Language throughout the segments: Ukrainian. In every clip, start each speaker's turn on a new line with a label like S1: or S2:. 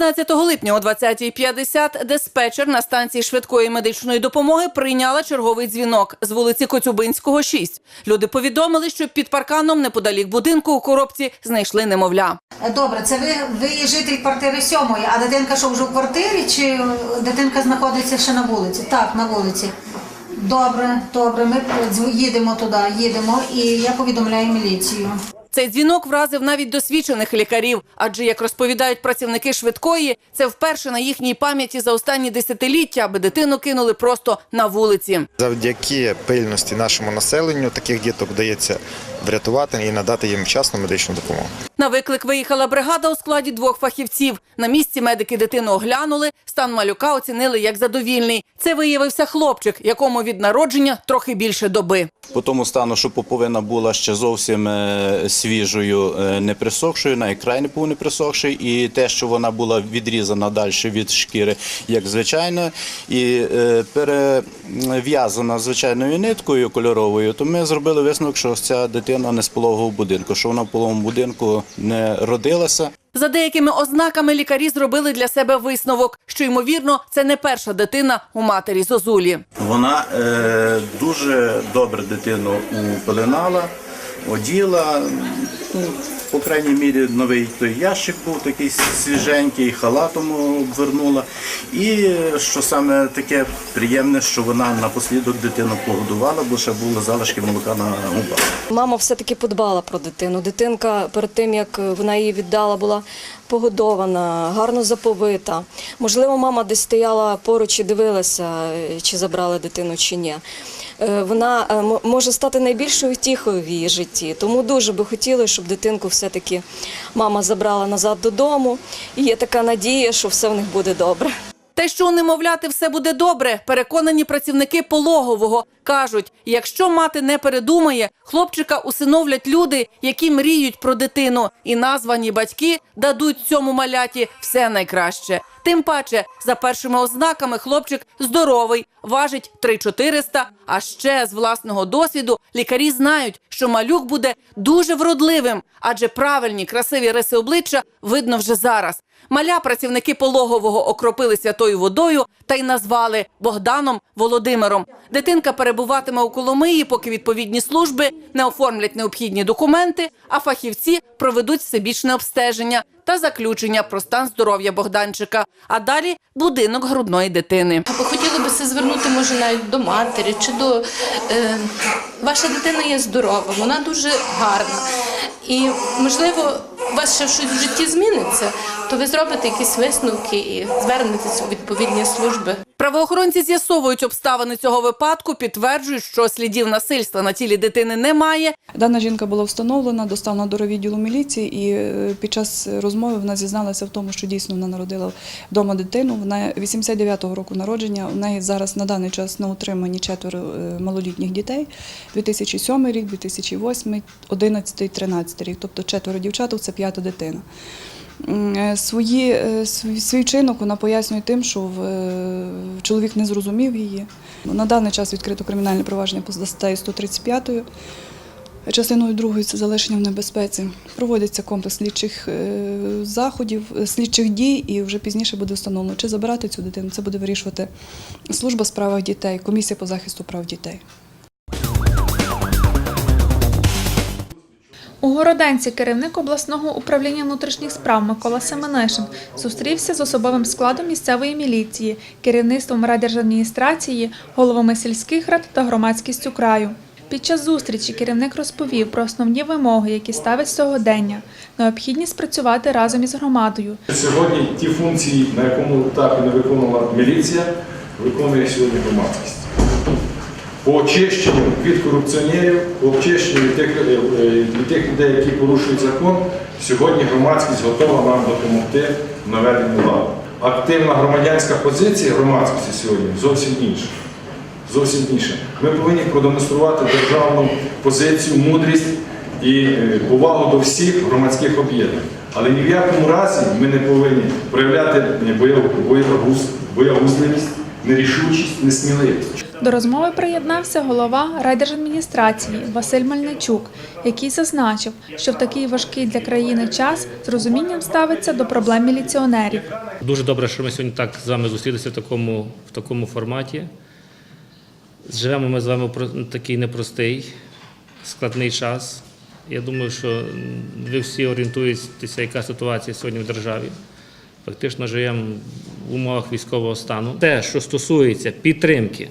S1: 16 липня о 20.50 диспетчер на станції швидкої медичної допомоги прийняла черговий дзвінок з вулиці Коцюбинського, 6. Люди повідомили, що під парканом неподалік будинку у коробці знайшли немовля.
S2: Добре, це ви, ви житель квартири сьомої, а дитинка що вже в квартирі чи дитинка знаходиться ще на вулиці? Так, на вулиці. Добре, добре, ми їдемо туди, їдемо, і я повідомляю міліцію.
S1: Цей дзвінок вразив навіть досвідчених лікарів, адже, як розповідають працівники швидкої, це вперше на їхній пам'яті за останні десятиліття, аби дитину кинули просто на вулиці.
S3: Завдяки пильності нашому населенню таких діток вдається врятувати і надати їм вчасну медичну допомогу.
S1: На виклик виїхала бригада у складі двох фахівців. На місці медики дитину оглянули, стан малюка оцінили як задовільний. Це виявився хлопчик, якому від народження трохи більше доби.
S4: По тому стану, що поповина була ще зовсім е, свіжою, е, не присохшою, на край не був не присохший, і те, що вона була відрізана далі від шкіри, як звичайно, і е, перев'язана звичайною ниткою кольоровою, то ми зробили висновок, що ця дитина не з пологового будинку, що вона в пологовому будинку не родилася.
S1: За деякими ознаками лікарі зробили для себе висновок, що ймовірно це не перша дитина у матері Зозулі.
S4: Вона е, дуже добре дитину упеленала, оділа. Ну, по крайній мірі, новий той ящик був такий свіженький, халатом обвернула. І що саме таке приємне, що вона напослідок дитину погодувала, бо ще були залишки молока на губах.
S5: Мама все-таки подбала про дитину. Дитинка перед тим, як вона її віддала, була погодована, гарно заповита. Можливо, мама десь стояла поруч і дивилася, е, чи забрали дитину, чи ні. Е, Вона е, може стати найбільшою втіхою в її житті. Тому дуже би хотіли, щоб дитинку все-таки мама забрала назад додому. І є така надія, що все в них буде добре.
S1: Те, що у немовляти все буде добре, переконані працівники пологового. Кажуть, якщо мати не передумає, хлопчика усиновлять люди, які мріють про дитину, і названі батьки дадуть цьому маляті все найкраще. Тим паче, за першими ознаками, хлопчик здоровий, важить 3-400, а ще з власного досвіду лікарі знають, що малюк буде дуже вродливим, адже правильні красиві риси обличчя видно вже зараз. Маля працівники пологового окропили святою водою та й назвали Богданом Володимиром. Дитинка перебуватиме у Коломиї, поки відповідні служби не оформлять необхідні документи, а фахівці проведуть всебічне обстеження та заключення про стан здоров'я Богданчика. А далі будинок грудної дитини.
S6: Хотіли би се звернути, може, навіть до матері чи до е, ваша дитина є здорова, вона дуже гарна. І можливо, у вас ще щось в житті зміниться, то ви зробите якісь висновки і звернетеся у відповідні служби.
S1: Правоохоронці з'ясовують обставини цього випадку, підтверджують, що слідів насильства на тілі дитини немає.
S7: Дана жінка була встановлена, доставлена до відділу міліції, і е, під час розмови вона зізналася в тому, що дійсно вона народила вдома дитину. Вона 89-го року народження. У неї зараз на даний час на утриманні четверо е, малолітніх дітей. 2007 рік, 2008, 11, 13 рік. Тобто четверо дівчаток це п'ята дитина. Е, Свої, е, свій, чинок вона пояснює тим, що е, чоловік не зрозумів її. На даний час відкрито кримінальне провадження за статтею 135 Частиною другою це залишення в небезпеці. Проводиться комплекс слідчих заходів, слідчих дій, і вже пізніше буде встановлено, чи забирати цю дитину. Це буде вирішувати служба справах дітей, комісія по захисту прав дітей.
S8: У Городенці керівник обласного управління внутрішніх справ Микола Семенишин зустрівся з особовим складом місцевої міліції, керівництвом райдержадміністрації, головами сільських рад та громадськістю краю. Під час зустрічі керівник розповів про основні вимоги, які ставить сьогодення, необхідність працювати разом із громадою,
S9: Сьогодні ті функції, на якому етапі не виконувала міліція, виконує сьогодні громадськість. По очищенню від корупціонерів, по очищенню від тих, е, е, від тих людей, які порушують закон, сьогодні громадськість готова нам допомогти в наведенні ладу. Активна громадянська позиція громадськості сьогодні зовсім інша. Зовсім інша. Ми повинні продемонструвати державну позицію, мудрість і е, повагу до всіх громадських об'єднань. Але ні в якому разі ми не повинні проявляти боягуз- боягузливість нерішучість, несміливість.
S8: До розмови приєднався голова райдержадміністрації Василь Мельничук, який зазначив, що в такий важкий для країни час з розумінням ставиться до проблем міліціонерів.
S10: Дуже добре, що ми сьогодні так з вами зустрілися в такому, в такому форматі. Живемо ми з вами в такий непростий, складний час. Я думаю, що ви всі орієнтуєтеся, яка ситуація сьогодні в державі. Фактично живемо в умовах військового стану. Те, що стосується підтримки,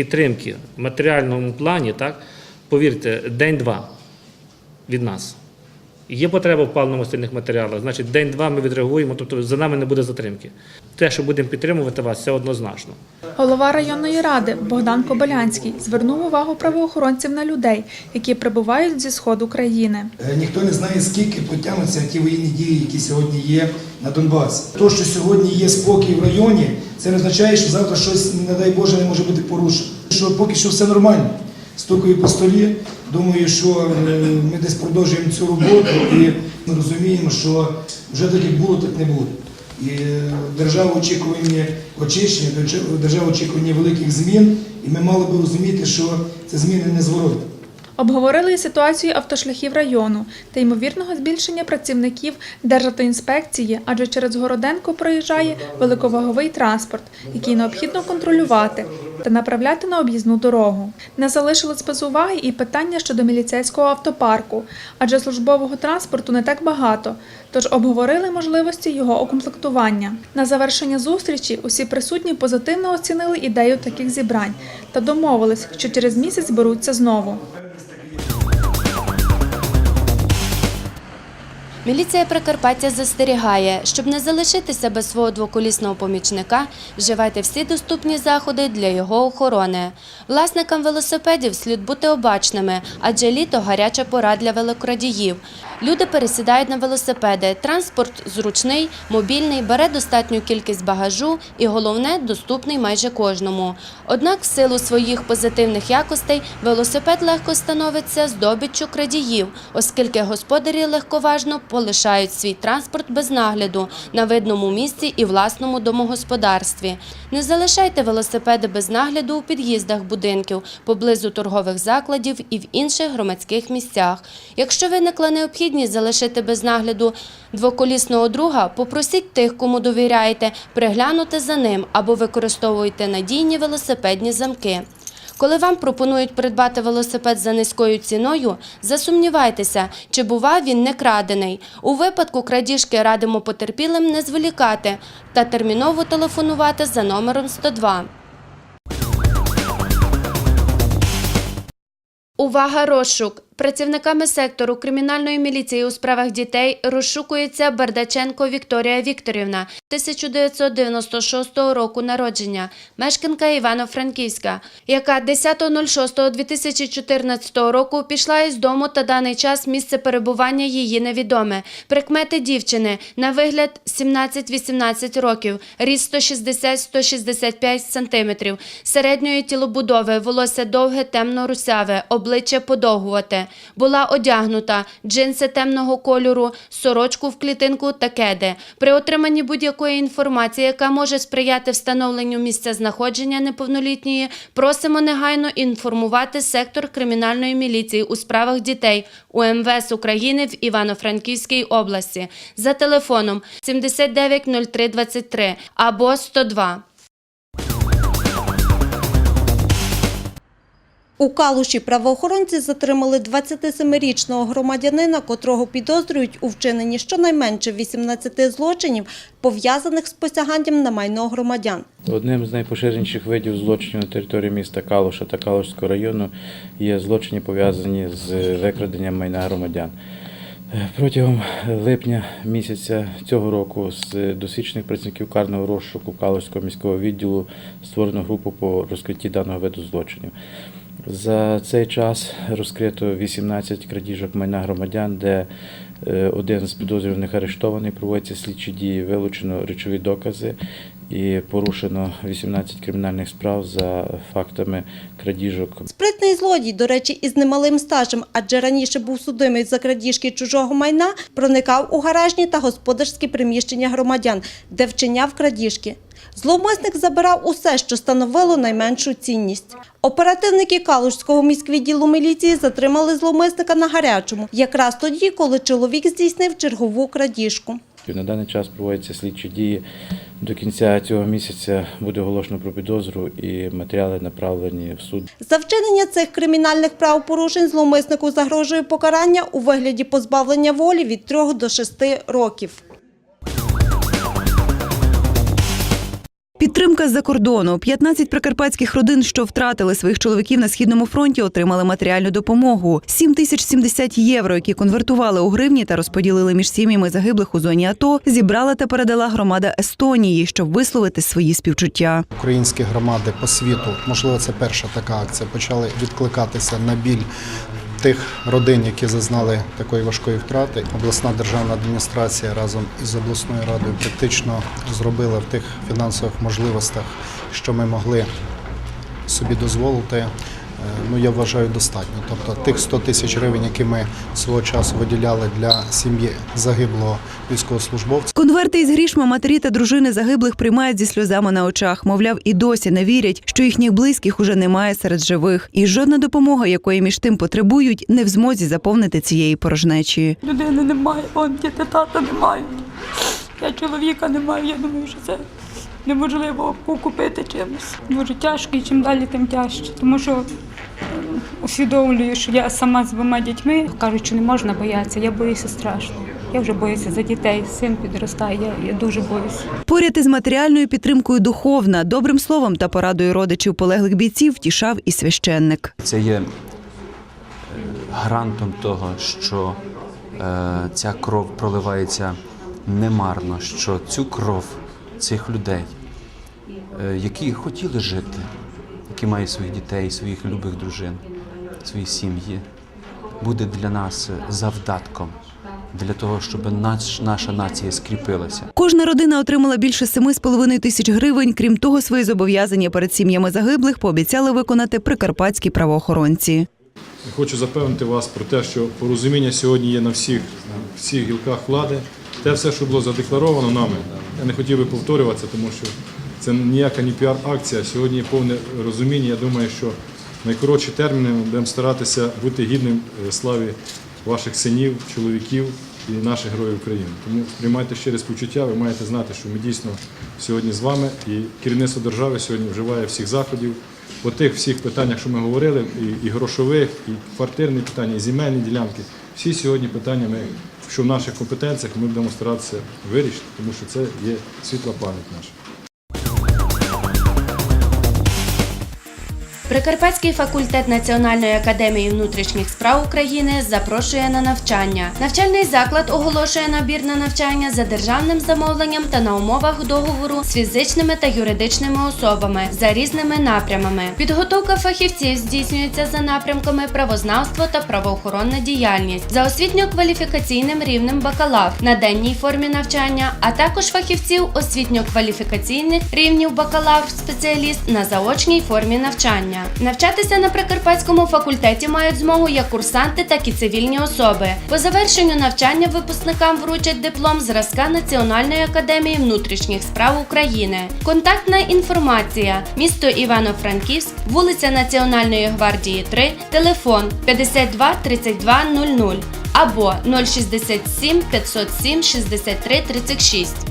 S10: підтримки в матеріальному плані, так, повірте, день-два від нас. Є потреба в паливно-мастильних матеріалах, значить день-два ми відреагуємо, тобто за нами не буде затримки. Те, що будемо підтримувати вас, це однозначно.
S8: Голова районної ради Богдан Кобилянський звернув увагу правоохоронців на людей, які прибувають зі сходу країни.
S11: Е, Ніхто не знає, скільки потягнуться ті воєнні дії, які сьогодні є на Донбасі. То, що сьогодні є спокій в районі, це не означає, що завтра щось, не дай Боже, не може бути порушено. Що поки що все нормально. Стукаю по столі. Думаю, що е, ми десь продовжуємо цю роботу і ми розуміємо, що вже так як було, так не буде. І е, держава очікує очищення, держава очікує великих змін, і ми мали би розуміти, що це зміни незворотні.
S8: Обговорили ситуацію автошляхів району та ймовірного збільшення працівників Державтоінспекції, адже через Городенко проїжджає великоваговий транспорт, який необхідно контролювати та направляти на об'їзну дорогу. Не залишилось без уваги і питання щодо міліцейського автопарку, адже службового транспорту не так багато, тож обговорили можливості його укомплектування. На завершення зустрічі усі присутні позитивно оцінили ідею таких зібрань та домовились, що через місяць зберуться знову.
S12: Міліція Прикарпаття застерігає, щоб не залишитися без свого двоколісного помічника, вживайте всі доступні заходи для його охорони. Власникам велосипедів слід бути обачними, адже літо гаряча пора для велокрадіїв. Люди пересідають на велосипеди. Транспорт зручний, мобільний, бере достатню кількість багажу і, головне, доступний майже кожному. Однак, в силу своїх позитивних якостей, велосипед легко становиться здобиччю крадіїв, оскільки господарі легковажно полишають свій транспорт без нагляду на видному місці і власному домогосподарстві. Не залишайте велосипеди без нагляду у під'їздах будинків, поблизу торгових закладів і в інших громадських місцях. Якщо виникла необхідність залишити без нагляду двоколісного друга, попросіть тих, кому довіряєте, приглянути за ним або використовуйте надійні велосипедні замки. Коли вам пропонують придбати велосипед за низькою ціною, засумнівайтеся, чи бува він не крадений. У випадку крадіжки радимо потерпілим не зволікати та терміново телефонувати за номером 102. Увага, розшук! Працівниками сектору кримінальної міліції у справах дітей розшукується Бардаченко Вікторія Вікторівна, 1996 року народження, мешканка Івано-Франківська, яка 10.06.2014 року пішла із дому та даний час місце перебування її невідоме. Прикмети дівчини на вигляд 17-18 років, ріст 160-165 см, середньої тілобудови, волосся довге, темно-русяве, обличчя подовгувате. Була одягнута джинси темного кольору, сорочку в клітинку та кеди. При отриманні будь-якої інформації, яка може сприяти встановленню місця знаходження неповнолітньої, просимо негайно інформувати сектор кримінальної міліції у справах дітей УМВС України в Івано-Франківській області за телефоном 790323 або 102.
S13: У Калуші правоохоронці затримали 27-річного громадянина, котрого підозрюють у вчиненні щонайменше 18 злочинів, пов'язаних з посяганням на майно громадян.
S14: Одним з найпоширеніших видів злочинів на території міста Калуша та Калушського району є злочини, пов'язані з викраденням майна громадян. Е, Протягом липня місяця цього року з досвідчених працівників карного розшуку Калуського міського відділу створено групу по розкритті даного виду злочинів. За цей час розкрито 18 крадіжок майна громадян, де е, один з підозрюваних арештований, проводяться слідчі дії, вилучено речові докази і порушено 18 кримінальних справ за фактами крадіжок
S13: Спритний злодій, до речі, із немалим стажем, адже раніше був судимий за крадіжки чужого майна, проникав у гаражні та господарські приміщення громадян, де вчиняв крадіжки. Зловмисник забирав усе, що становило найменшу цінність. Оперативники Калужського міськвідділу міліції затримали зловмисника на гарячому, якраз тоді, коли чоловік здійснив чергову крадіжку.
S14: На даний час проводяться слідчі дії. До кінця цього місяця буде оголошено про підозру і матеріали направлені в суд.
S13: За вчинення цих кримінальних правопорушень зловмиснику загрожує покарання у вигляді позбавлення волі від 3 до 6 років.
S15: Підтримка з-за кордону. 15 прикарпатських родин, що втратили своїх чоловіків на східному фронті, отримали матеріальну допомогу. 7 тисяч 70 євро, які конвертували у гривні та розподілили між сім'ями загиблих у зоні АТО, зібрала та передала громада Естонії, щоб висловити свої співчуття.
S16: Українські громади по світу, можливо, це перша така акція, почали відкликатися на біль тих родин, які зазнали такої важкої втрати. Обласна державна адміністрація разом із обласною радою практично зробила в тих фінансових можливостях, що ми могли собі дозволити. Е, Ну, я вважаю, достатньо. Тобто тих 100 тисяч гривень, які ми свого часу виділяли для сім'ї загиблого військовослужбовця.
S15: Конверти із грішми матері та дружини загиблих приймають зі сльозами на очах. Мовляв, і досі не вірять, що їхніх близьких уже немає серед живих. І жодна допомога, якої між тим потребують, не в змозі заповнити цієї порожнечі.
S17: Людини немає, он діти тата немає. Я чоловіка не маю, я думаю, що це неможливо купити чимось. Дуже тяжко і чим далі, тим тяжче. Тому що е, усвідомлюю, що я сама з двома дітьми. Кажуть, що не можна боятися, я боюся страшно. Я вже боюся за дітей, син підростає, я, я дуже боюся.
S15: Поряд із матеріальною підтримкою духовна, добрим словом та порадою родичів полеглих бійців втішав і священник.
S18: Це є е, гарантом того, що е, ця кров проливається немарно, що цю кров цих людей, е, які хотіли жити, які мають своїх дітей, своїх любих дружин, свої сім'ї, буде для нас завдатком для того, щоб наш, наша нація скріпилася.
S15: Кожна родина отримала більше 7,5 тисяч гривень. Крім того, свої зобов'язання перед сім'ями загиблих пообіцяли виконати прикарпатські правоохоронці.
S9: Хочу запевнити вас про те, що порозуміння сьогодні є на всіх, всіх гілках влади. Те все, що було задекларовано нами, я не хотів би повторюватися, тому що це ніяка не піар-акція. Сьогодні є повне розуміння. Я думаю, що найкоротші терміни ми будемо старатися бути гідним е, славі ваших синів, чоловіків і наших героїв України. Тому сприймайте щире співчуття, ви маєте знати, що ми дійсно сьогодні з вами, і керівництво держави сьогодні вживає всіх заходів по тих всіх питаннях, що ми говорили, і, грошових, і квартирні питання, і земельні ділянки. Всі сьогодні питання, ми, що в наших компетенціях, ми будемо старатися вирішити, тому що це є світла пам'ять наша.
S12: Прикарпатський факультет Національної академії внутрішніх справ України запрошує на навчання. Навчальний заклад оголошує набір на навчання за державним замовленням та на умовах договору з фізичними та юридичними особами за різними напрямами. Підготовка фахівців здійснюється за напрямками правознавство та правоохоронна діяльність за освітньо-кваліфікаційним рівнем бакалавр на денній формі навчання, а також фахівців освітньо-кваліфікаційних рівнів бакалавр спеціаліст на заочній формі навчання. Навчатися на Прикарпатському факультеті мають змогу як курсанти, так і цивільні особи. По завершенню навчання випускникам вручать диплом зразка Національної академії внутрішніх справ України. Контактна інформація: місто Івано-Франківськ, вулиця Національної гвардії 3, телефон 52 32 00 або 067 507 63 36.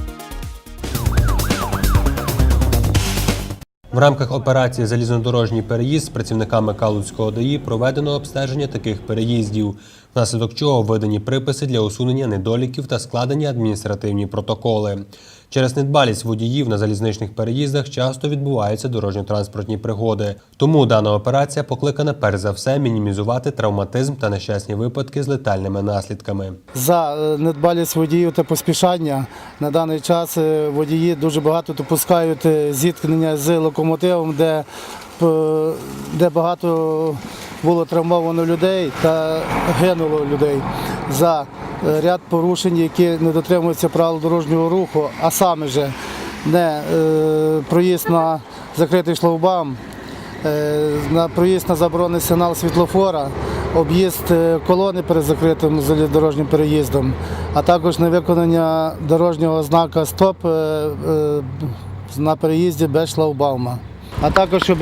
S19: В рамках операції Залізнодорожній переїзд з працівниками Калуцького ДАІ проведено обстеження таких переїздів, внаслідок чого видані приписи для усунення недоліків та складені адміністративні протоколи. Через недбалість водіїв на залізничних переїздах часто відбуваються дорожньо-транспортні пригоди. Тому дана операція покликана перш за все мінімізувати травматизм та нещасні випадки з летальними наслідками.
S20: За е, недбалість водіїв та поспішання на даний час е, водії дуже багато допускають е, зіткнення з локомотивом, де, де багато було травмовано людей та гинуло людей за е, ряд порушень, які не дотримуються правил дорожнього руху, а саме же не е, проїзд на закритий шлагбаум, е, на проїзд на заборонений сигнал світлофора, об'їзд е, колони перед закритим залізнодорожнім переїздом, а також невиконання дорожнього знака СТОП е, е, на переїзді без шлагбаума. А також, щоб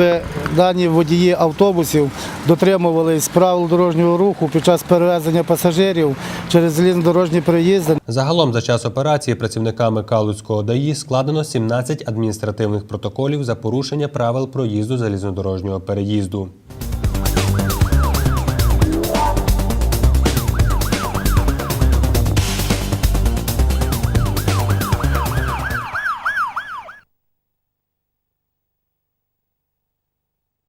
S20: дані водії автобусів дотримувались правил дорожнього руху під час перевезення пасажирів через залізнодорожні переїзди.
S19: Загалом за час операції працівниками Калуцького ДАІ складено 17 адміністративних протоколів за порушення правил проїзду залізнодорожнього переїзду.